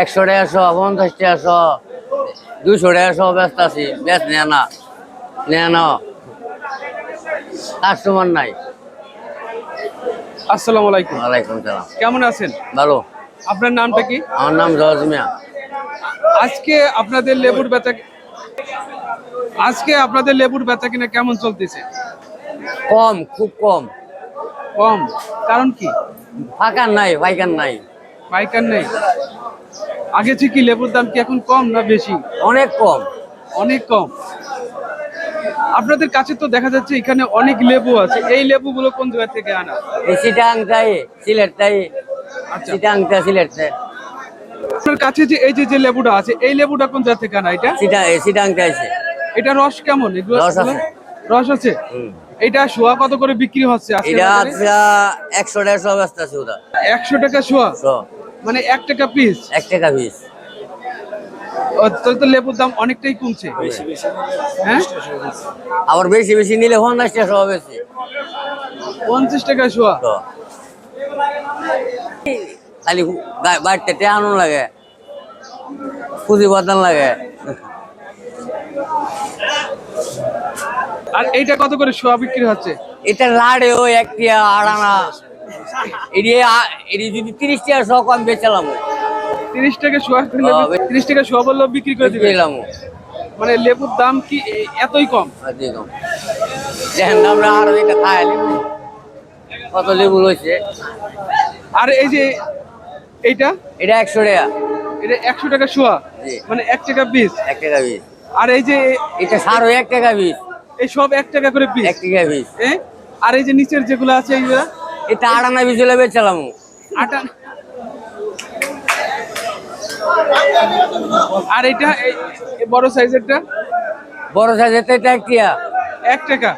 একশো দেড়শো পঞ্চাশ টাকাশো দুশো দেড়শো ব্যস্ত আছি। বেশ নেয় না। নেয় না কাস্টমার নাই। আসসালামু আলাইকুম। ওয়ালাইকুম সালাম। কেমন আছেন? ভালো। আপনার নামটা কি? আমার নাম জজ মিয়া। আজকে আপনাদের লেবুর বেচা আজকে আপনাদের লেবুর বেচা কিনা কেমন চলতেছে? কম খুব কম। কম। কারণ কি? ফাঁকার নাই পাইকার নাই। পাইকার নেই। আগে থেকে লেবুর দাম কি এখন কম না বেশি? অনেক কম। অনেক কম। আপনাদের কাছে তো দেখা যাচ্ছে এখানে অনেক লেবু আছে। এই লেবুগুলো কোন জায়গা থেকে আনা? এই সিটাং চাই সিলেট চাই আচ্ছা। সিটাং চাই সিলেট চাই আপনার কাছে যে এই যে যে লেবুটা আছে এই লেবুটা কোন জায়গা থেকে আনা এটা? সিটা সিটাং চাইছে এটা রস কেমন? এগুলো রস আছে। রস আছে? এটা শোয়া কত করে বিক্রি হচ্ছে এটা আছে একশো দেড়শো ব্যস্ত আছে ওটা। একশো টাকা শোয়া মানে এক টাকা পিস এক টাকা পিস তাহলে তো লেবুর দাম অনেকটাই কমছে। হ্যাঁ? আবার বেশি বেশি নিলে পঞ্চাশ টাকা সব বেশি। পঞ্চাশ টাকা শোয়া? তো। খালি বাড়িতে টেহানো লাগে। পুঁজি বদল লাগে। আর এইটা কত করে শোয়া বিক্রি হচ্ছে? এটা লাড়ে ওই একটি আড়ানা। এটি এটি যদি তিরিশ টাকা সহ কম বেচালাম তিরিশ টাকা শোয়া ও, তিরিশ টাকা শোয়া বিক্রি করে দিবে। মানে লেবুর দাম কি এতই কম? দেখেন আমরা আরও এটা খাই লেবু। কত লেবু রয়েছে? আর এই যে এইটা? এটা একশো টাকা এটা একশো টাকা শোয়া। মানে এক টাকা পিস। এক টাকা পিস। আর এই যে এটা সারও এক টাকা পিস। এই সব এক টাকা করে পিস। এক টাকা পিস। আর এই যে নিচের যেগুলো আছে এইগুলা? এটা আড়ানা হলে বেচালাম আর এটা বড় সাইজেরটা? বড় সাইজের তো এটা এক টাকা এক টাকা।